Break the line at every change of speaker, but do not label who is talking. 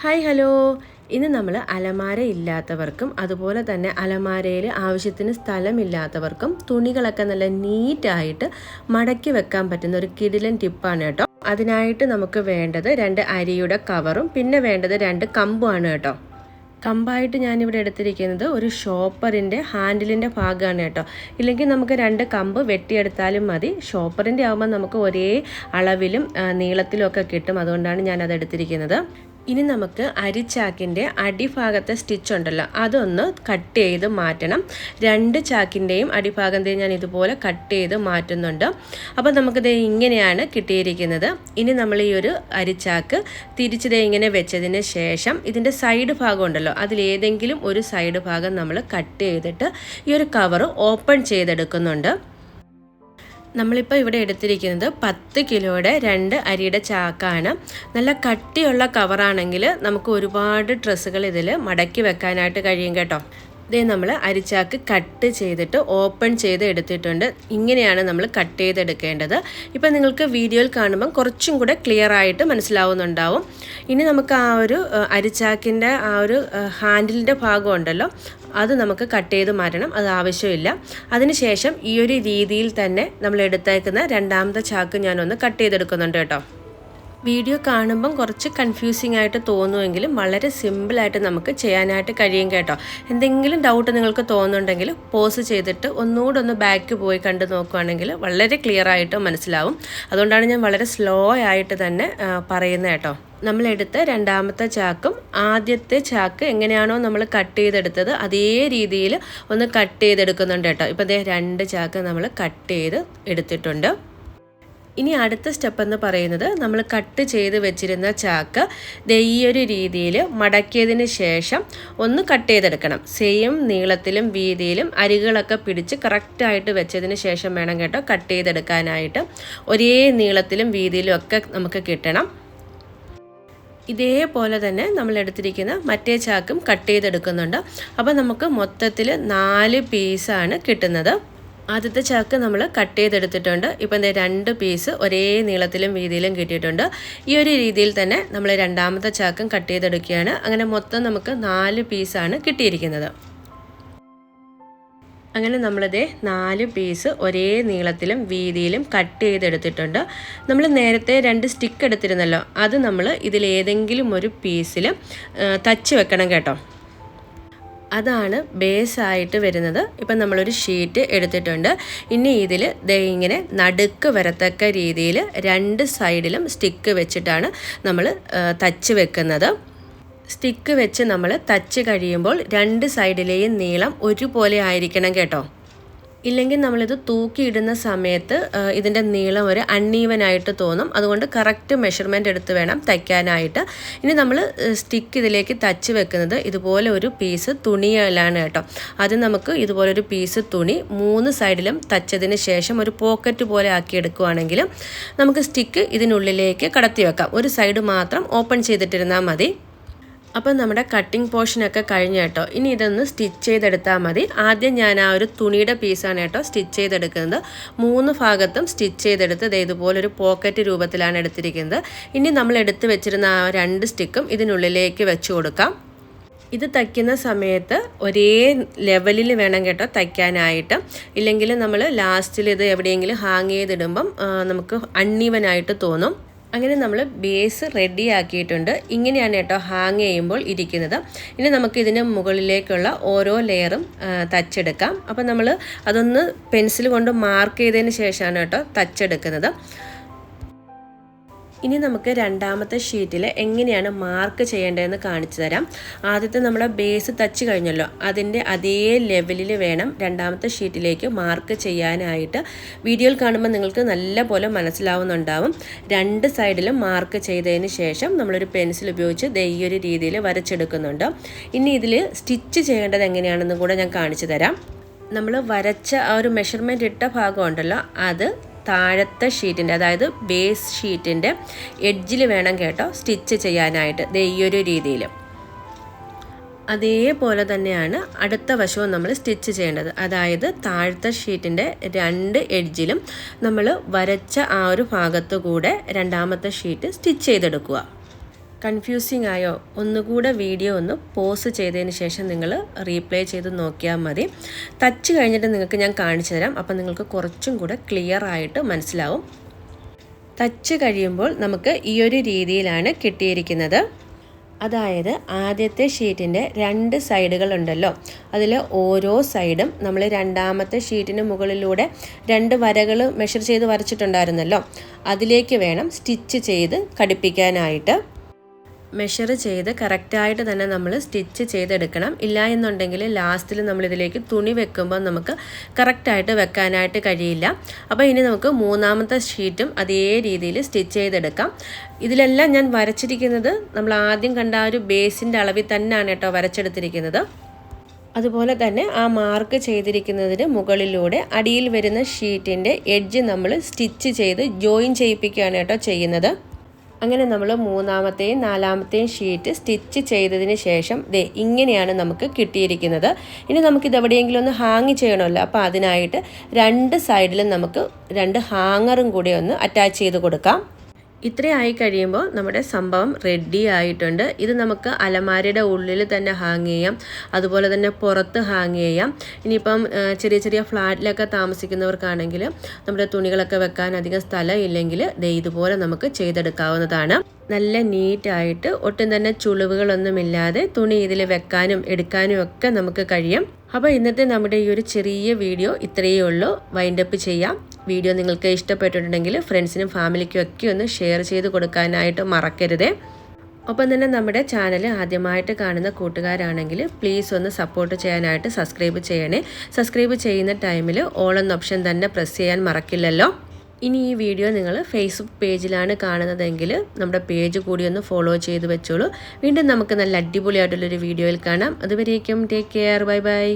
Hi hello. ഇന്ന് നമ്മൾ അലമാര ഇല്ലാത്തവർക്കും അതുപോലെ തന്നെ അലമാരയിൽ ആവശ്യത്തിന് സ്ഥലമില്ലാത്തവർക്കും തുണികളൊക്കെ നല്ല നീറ്റായിട്ട് മടക്കി വെക്കാൻ പറ്റുന്ന ഒരു കിടിലൻ ടിപ്പാണ് കേട്ടോ. അതിനായിട്ട് നമുക്ക് വേണ്ടത് രണ്ട് അരിയുടെ കവറും പിന്നെ വേണ്ടത് രണ്ട് കമ്പുമാണ് കേട്ടോ. കമ്പായിട്ട് ഞാനിവിടെ എടുത്തിരിക്കുന്നത് ഒരു ഷോപ്പറിന്റെ ഹാൻഡിലിന്റെ ഭാഗമാണ് കേട്ടോ. ഇല്ലെങ്കിൽ നമുക്ക് രണ്ട് കമ്പ് വെട്ടിയെടുത്താലും മതി. ഷോപ്പറിന്റെ ആകുമ്പോൾ നമുക്ക് ഒരേ അളവിലും നീളത്തിലും ഒക്കെ കിട്ടും. അതുകൊണ്ടാണ് ഞാനത് എടുത്തിരിക്കുന്നത്. ഇനി നമുക്ക് അരിച്ചാക്കിന്റെ അടിഭാഗത്തെ സ്റ്റിച്ച് ഉണ്ടല്ലോ അതൊന്ന് കട്ട് ചെയ്ത് മാറ്റണം. രണ്ട് ചാക്കിന്റെയും അടിഭാഗത്തെയും ഞാൻ ഇതുപോലെ കട്ട് ചെയ്ത് മാറ്റുന്നുണ്ട്. അപ്പോൾ നമുക്കിത് ഇങ്ങനെയാണ് കിട്ടിയിരിക്കുന്നത്. ഇനി നമ്മൾ ഈ ഒരു അരിച്ചാക്ക് തിരിച്ചത് ഇങ്ങനെ വെച്ചതിന് ശേഷം ഇതിന്റെ സൈഡ് ഭാഗം ഉണ്ടല്ലോ അതിലേതെങ്കിലും ഒരു സൈഡ് ഭാഗം നമ്മൾ കട്ട് ചെയ്തിട്ട് ഈ ഒരു കവർ ഓപ്പൺ ചെയ്തെടുക്കുന്നുണ്ട്. നമ്മളിപ്പോൾ ഇവിടെ എടുത്തിരിക്കുന്നത് പത്ത് കിലോയുടെ രണ്ട് അരിയുടെ ചാക്കാണ്. നല്ല കട്ടിയുള്ള കവറാണെങ്കിൽ നമുക്ക് ഒരുപാട് ഡ്രസ്സുകൾ ഇതിൽ മടക്കി വെക്കാനായിട്ട് കഴിയും കേട്ടോ. ഇതേ നമ്മൾ അരിച്ചാക്ക് കട്ട് ചെയ്തിട്ട് ഓപ്പൺ ചെയ്ത് എടുത്തിട്ടുണ്ട്. ഇങ്ങനെയാണ് നമ്മൾ കട്ട് ചെയ്തെടുക്കേണ്ടത്. ഇപ്പം നിങ്ങൾക്ക് വീഡിയോയിൽ കാണുമ്പം കുറച്ചും കൂടെ ക്ലിയർ ആയിട്ട് മനസ്സിലാവുന്നുണ്ടാവും. ഇനി നമുക്ക് ആ ഒരു അരിച്ചാക്കിന്റെ ആ ഒരു ഹാൻഡിലിന്റെ ഭാഗം ഉണ്ടല്ലോ. അത് നമുക്ക് കട്ട് ചെയ്ത് മാറ്റണം അത് ആവശ്യമില്ല. അതിനുശേഷം ഈ ഒരു രീതിയിൽ തന്നെ നമ്മൾ എടുത്തേക്കുന്ന രണ്ടാമത്തെ ചാക്ക് ഞാനൊന്ന് കട്ട് ചെയ്തെടുക്കുന്നുണ്ട് കേട്ടോ. വീഡിയോ കാണുമ്പം കുറച്ച് കൺഫ്യൂസിങ് ആയിട്ട് തോന്നുമെങ്കിലും വളരെ സിമ്പിളായിട്ട് നമുക്ക് ചെയ്യാനായിട്ട് കഴിയും കേട്ടോ. എന്തെങ്കിലും ഡൗട്ട് നിങ്ങൾക്ക് തോന്നുന്നുണ്ടെങ്കിൽ പോസ് ചെയ്തിട്ട് ഒന്നുകൂടെ ഒന്ന് ബാക്ക് പോയി കണ്ട് നോക്കുകയാണെങ്കിൽ വളരെ ക്ലിയർ ആയിട്ട് മനസ്സിലാവും. അതുകൊണ്ടാണ് ഞാൻ വളരെ സ്ലോ ആയിട്ട് തന്നെ പറയുന്നത് കേട്ടോ. നമ്മളെടുത്ത രണ്ടാമത്തെ ചാക്കും ആദ്യത്തെ ചാക്ക് എങ്ങനെയാണോ നമ്മൾ കട്ട് ചെയ്തെടുത്തത് അതേ രീതിയിൽ ഒന്ന് കട്ട് ചെയ്തെടുക്കുന്നുണ്ട് കേട്ടോ. ഇപ്പം ദേ രണ്ട് ചാക്ക് നമ്മൾ കട്ട് ചെയ്ത് എടുത്തിട്ടുണ്ട്. ഇനി അടുത്ത സ്റ്റെപ്പ് എന്ന് പറയുന്നത് നമ്മൾ കട്ട് ചെയ്ത് വെച്ചിരുന്ന ചാക്ക് ദേ ഈ ഒരു രീതിയിൽ മടക്കിയതിന് ശേഷം ഒന്ന് കട്ട് ചെയ്തെടുക്കണം. സെയിം നീളത്തിലും വീതിയിലും അരികളൊക്കെ പിടിച്ച് കറക്റ്റായിട്ട് വെച്ചതിന് ശേഷം വേണം കേട്ടോ കട്ട് ചെയ്തെടുക്കാനായിട്ട്. ഒരേ നീളത്തിലും വീതിയിലും ഒക്കെ നമുക്ക് കിട്ടണം. ഇതേപോലെ തന്നെ നമ്മൾ എടുത്തിരിക്കുന്ന മറ്റേ ചാക്കും കട്ട് ചെയ്തെടുക്കുന്നുണ്ട്. അപ്പോൾ നമുക്ക് മൊത്തത്തിൽ നാല് പീസാണ് കിട്ടുന്നത്. ആദ്യത്തെ ചാക്ക് നമ്മൾ കട്ട് ചെയ്തെടുത്തിട്ടുണ്ട്. ഇപ്പം എന്താ രണ്ട് പീസ് ഒരേ നീളത്തിലും വീതിയിലും കിട്ടിയിട്ടുണ്ട്. ഈ ഒരു രീതിയിൽ തന്നെ നമ്മൾ രണ്ടാമത്തെ ചാക്കും കട്ട് ചെയ്തെടുക്കുകയാണ്. അങ്ങനെ മൊത്തം നമുക്ക് നാല് പീസാണ് കിട്ടിയിരിക്കുന്നത്. അങ്ങനെ നമ്മളിതേ നാല് പീസ് ഒരേ നീളത്തിലും വീതിയിലും കട്ട് ചെയ്തെടുത്തിട്ടുണ്ട്. നമ്മൾ നേരത്തെ രണ്ട് സ്റ്റിക്ക് എടുത്തിരുന്നല്ലോ. അത് നമ്മൾ ഇതിലേതെങ്കിലും ഒരു പീസിൽ തച്ച് വെക്കണം കേട്ടോ. അതാണ് ബേസായിട്ട് വരുന്നത്. ഇപ്പം നമ്മളൊരു ഷീറ്റ് എടുത്തിട്ടുണ്ട്. ഇനി ഇതിൽ ദേ ഇങ്ങനെ നടുക്ക് വരത്തക്ക രീതിയിൽ രണ്ട് സൈഡിലും സ്റ്റിക്ക് വെച്ചിട്ടാണ് നമ്മൾ തച്ച് വെക്കുന്നത്. സ്റ്റിക്ക് വെച്ച് നമ്മൾ തച്ച് കഴിയുമ്പോൾ രണ്ട് സൈഡിലെയും നീളം ഒരുപോലെ ആയിരിക്കണം കേട്ടോ. ഇല്ലെങ്കിൽ നമ്മളിത് തൂക്കിയിടുന്ന സമയത്ത് ഇതിന്റെ നീളം ഒരു അൺഈവൻ ആയിട്ട് തോന്നും. അതുകൊണ്ട് കറക്റ്റ് മെഷർമെന്റ് എടുത്ത് വേണം തയ്ക്കാനായിട്ട്. ഇനി നമ്മൾ സ്റ്റിക്ക് ഇതിലേക്ക് തച്ച് വെക്കുന്നത് ഇതുപോലെ ഒരു പീസ് തുണിയിലാണ് കേട്ടോ. അത് നമുക്ക് ഇതുപോലെ ഒരു പീസ് തുണി മൂന്ന് സൈഡിലും തച്ചതിന് ശേഷം ഒരു പോക്കറ്റ് പോലെ ആക്കി എടുക്കുകയാണെങ്കിൽ നമുക്ക് സ്റ്റിക്ക് ഇതിനുള്ളിലേക്ക് കടത്തി വെക്കാം. ഒരു സൈഡ് മാത്രം ഓപ്പൺ ചെയ്തിട്ടിരുന്നാൽ മതി. അപ്പം നമ്മുടെ കട്ടിംഗ് പോർഷനൊക്കെ കഴിഞ്ഞ് കേട്ടോ. ഇനി ഇതൊന്ന് സ്റ്റിച്ച് ചെയ്തെടുത്താൽ മതി. ആദ്യം ഞാൻ ആ ഒരു തുണിയുടെ പീസാണ് കേട്ടോ സ്റ്റിച്ച് ചെയ്തെടുക്കുന്നത്. മൂന്ന് ഭാഗത്തും സ്റ്റിച്ച് ചെയ്തെടുത്ത് ദേ ഇതുപോലെ ഒരു പോക്കറ്റ് രൂപത്തിലാണ് എടുത്തിരിക്കുന്നത്. ഇനി നമ്മൾ എടുത്ത് വെച്ചിരുന്ന ആ രണ്ട് സ്റ്റിക്കും ഇതിനുള്ളിലേക്ക് വെച്ച് കൊടുക്കാം. ഇത് തയ്ക്കുന്ന സമയത്ത് ഒരേ ലെവലിൽ വേണം കേട്ടോ തയ്ക്കാനായിട്ട്. ഇല്ലെങ്കിൽ നമ്മൾ ലാസ്റ്റിൽ ഇത് എവിടെയെങ്കിലും ഹാങ് ചെയ്തിടുമ്പം നമുക്ക് അൺഈവനായിട്ട് തോന്നും. അങ്ങനെ നമ്മൾ ബേസ് റെഡി ആക്കിയിട്ടുണ്ട്. ഇങ്ങനെയാണ് കേട്ടോ ഹാങ് ചെയ്യുമ്പോൾ ഇരിക്കുന്നത്. ഇനി നമുക്ക് ഇതിന്റെ മുകളിലേക്കുള്ള ഓരോ ലെയറും തച്ചെടുക്കാം അപ്പോൾ നമ്മൾ അതൊന്ന് പെൻസിൽ കൊണ്ട് മാർക്ക് ചെയ്തതിന് ശേഷമാണ് കേട്ടോ തച്ചെടുക്കുന്നത് ഇനി നമുക്ക് രണ്ടാമത്തെ ഷീറ്റിൽ എങ്ങനെയാണ് മാർക്ക് ചെയ്യേണ്ടതെന്ന് കാണിച്ചു തരാം. ആദ്യത്തെ നമ്മൾ ബേസ് തച്ച് കഴിഞ്ഞല്ലോ. അതിന്റെ അതേ ലെവലിൽ വേണം രണ്ടാമത്തെ ഷീറ്റിലേക്ക് മാർക്ക് ചെയ്യാനായിട്ട്. വീഡിയോയിൽ കാണുമ്പോൾ നിങ്ങൾക്ക് നല്ല പോലെ മനസ്സിലാവുന്നുണ്ടാവും. രണ്ട് സൈഡിലും മാർക്ക് ചെയ്തതിന് ശേഷം നമ്മളൊരു പെൻസിൽ ഉപയോഗിച്ച് ദയ്യൊരു രീതിയിൽ വരച്ചെടുക്കുന്നുണ്ട്. ഇനി ഇതിൽ സ്റ്റിച്ച് ചെയ്യേണ്ടത് എങ്ങനെയാണെന്നും കൂടെ ഞാൻ കാണിച്ചു തരാം. നമ്മൾ വരച്ച ആ ഒരു മെഷർമെന്റ് ഇട്ട ഭാഗം ഉണ്ടല്ലോ അത് താഴത്തെ ഷീറ്റിന്റെ അതായത് ബേസ് ഷീറ്റിന്റെ എഡ്ജിൽ വേണം കേട്ടോ സ്റ്റിച്ച് ചെയ്യാനായിട്ട്. ദേ ഈ ഒരു രീതിയിൽ അതേപോലെ തന്നെയാണ് അടുത്ത വശവും നമ്മൾ സ്റ്റിച്ച് ചെയ്യേണ്ടത്. അതായത് താഴത്തെ ഷീറ്റിന്റെ രണ്ട് എഡ്ജിലും നമ്മൾ വരച്ച ആ ഒരു ഭാഗത്തു കൂടെ രണ്ടാമത്തെ ഷീറ്റ് സ്റ്റിച്ച് ചെയ്തെടുക്കുക. കൺഫ്യൂസിങ് ആയോ ഒന്നുകൂടെ വീഡിയോ ഒന്ന് പോസ് ചെയ്തതിന് ശേഷം നിങ്ങൾ റീപ്ലേ ചെയ്ത് നോക്കിയാൽ മതി. തച്ച് കഴിഞ്ഞിട്ട് നിങ്ങൾക്ക് ഞാൻ കാണിച്ചു തരാം. അപ്പം നിങ്ങൾക്ക് കുറച്ചും കൂടെ ക്ലിയർ ആയിട്ട് മനസ്സിലാവും. തച്ച് കഴിയുമ്പോൾ നമുക്ക് ഈ ഒരു രീതിയിലാണ് കിട്ടിയിരിക്കുന്നത്. അതായത് ആദ്യത്തെ ഷീറ്റിന്റെ രണ്ട് സൈഡുകളുണ്ടല്ലോ അതിൽ ഓരോ സൈഡും നമ്മൾ രണ്ടാമത്തെ ഷീറ്റിന് മുകളിലൂടെ രണ്ട് വരകൾ മെഷർ ചെയ്ത് വരച്ചിട്ടുണ്ടായിരുന്നല്ലോ. അതിലേക്ക് വേണം സ്റ്റിച്ച് ചെയ്ത് ഘടിപ്പിക്കാനായിട്ട്. മെഷർ ചെയ്ത് കറക്റ്റായിട്ട് തന്നെ നമ്മൾ സ്റ്റിച്ച് ചെയ്തെടുക്കണം. ഇല്ല എന്നുണ്ടെങ്കിൽ ലാസ്റ്റിൽ നമ്മളിതിലേക്ക് തുണി വെക്കുമ്പോൾ നമുക്ക് കറക്റ്റായിട്ട് വെക്കാനായിട്ട് കഴിയില്ല. അപ്പോൾ ഇനി നമുക്ക് മൂന്നാമത്തെ ഷീറ്റും അതേ രീതിയിൽ സ്റ്റിച്ച് ചെയ്തെടുക്കാം. ഇതിലെല്ലാം ഞാൻ വരച്ചിരിക്കുന്നത് നമ്മൾ ആദ്യം കണ്ട ആ ഒരു ബേസിന്റെ അളവിൽ തന്നെയാണ് കേട്ടോ വരച്ചെടുത്തിരിക്കുന്നത്. അതുപോലെ തന്നെ ആ മാർക്ക് ചെയ്തിരിക്കുന്നതിന് മുകളിലൂടെ അടിയിൽ വരുന്ന ഷീറ്റിന്റെ എഡ്ജ് നമ്മൾ സ്റ്റിച്ച് ചെയ്ത് ജോയിൻ ചെയ്യിപ്പിക്കുകയാണ് കേട്ടോ ചെയ്യുന്നത്. അങ്ങനെ നമ്മൾ മൂന്നാമത്തെയും നാലാമത്തെയും ഷീറ്റ് സ്റ്റിച്ച് ചെയ്തതിന് ശേഷം ദേ ഇങ്ങനെയാണ് നമുക്ക് കിട്ടിയിരിക്കുന്നത്. ഇനി നമുക്കിത് എവിടെയെങ്കിലും ഒന്ന് ഹാങ് ചെയ്യണമല്ലോ. അപ്പോൾ അതിനായിട്ട് രണ്ട് സൈഡിലും നമുക്ക് രണ്ട് ഹാങ്ങറും കൂടി ഒന്ന് അറ്റാച്ച് ചെയ്ത് കൊടുക്കാം. ഇത്രയായി കഴിയുമ്പോൾ നമ്മുടെ സംഭവം റെഡി ആയിട്ടുണ്ട്. ഇത് നമുക്ക് അലമാരയുടെ ഉള്ളിൽ തന്നെ ഹാങ് ചെയ്യാം. അതുപോലെ തന്നെ പുറത്ത് ഹാങ് ചെയ്യാം. ഇനിയിപ്പം ചെറിയ ചെറിയ ഫ്ലാറ്റിലൊക്കെ താമസിക്കുന്നവർക്കാണെങ്കിൽ നമ്മുടെ തുണികളൊക്കെ വെക്കാൻ അധികം സ്ഥലം ഇല്ലെങ്കിൽ ഇതുപോലെ നമുക്ക് ചെയ്തെടുക്കാവുന്നതാണ്. നല്ല നീറ്റായിട്ട് ഒട്ടും തന്നെ ചുളിവുകളൊന്നുമില്ലാതെ തുണി ഇതിൽ വെക്കാനും എടുക്കാനും ഒക്കെ നമുക്ക് കഴിയും. അപ്പോൾ ഇന്നത്തെ നമ്മുടെ ഈ ഒരു ചെറിയ വീഡിയോ ഇത്രയേ ഉള്ളൂ. വൈൻഡപ്പ് ചെയ്യാം. വീഡിയോ നിങ്ങൾക്ക് ഇഷ്ടപ്പെട്ടിട്ടുണ്ടെങ്കിൽ ഫ്രണ്ട്സിനും ഫാമിലിക്കും ഒക്കെ ഒന്ന് ഷെയർ ചെയ്ത് കൊടുക്കാനായിട്ട് മറക്കരുത്. ഒപ്പം തന്നെ നമ്മുടെ ചാനൽ ആദ്യമായിട്ട് കാണുന്ന കൂട്ടുകാരാണെങ്കിൽ പ്ലീസ് ഒന്ന് സപ്പോർട്ട് ചെയ്യാനായിട്ട് സബ്സ്ക്രൈബ് ചെയ്യണേ. സബ്സ്ക്രൈബ് ചെയ്യുന്ന ടൈമിൽ ഓൾ എന്ന ഓപ്ഷൻ തന്നെ പ്രസ് ചെയ്യാൻ മറക്കില്ലല്ലോ. ഇനി ഈ വീഡിയോ നിങ്ങൾ ഫേസ്ബുക്ക് പേജിലാണ് കാണുന്നതെങ്കിൽ നമ്മുടെ പേജ് കൂടി ഒന്ന് ഫോളോ ചെയ്ത് വെച്ചോളൂ. വീണ്ടും നമുക്ക് നല്ല അടിപൊളിയായിട്ടുള്ളൊരു വീഡിയോയിൽ കാണാം. അതുവരേക്കും ടേക്ക് കെയർ ബൈ ബൈ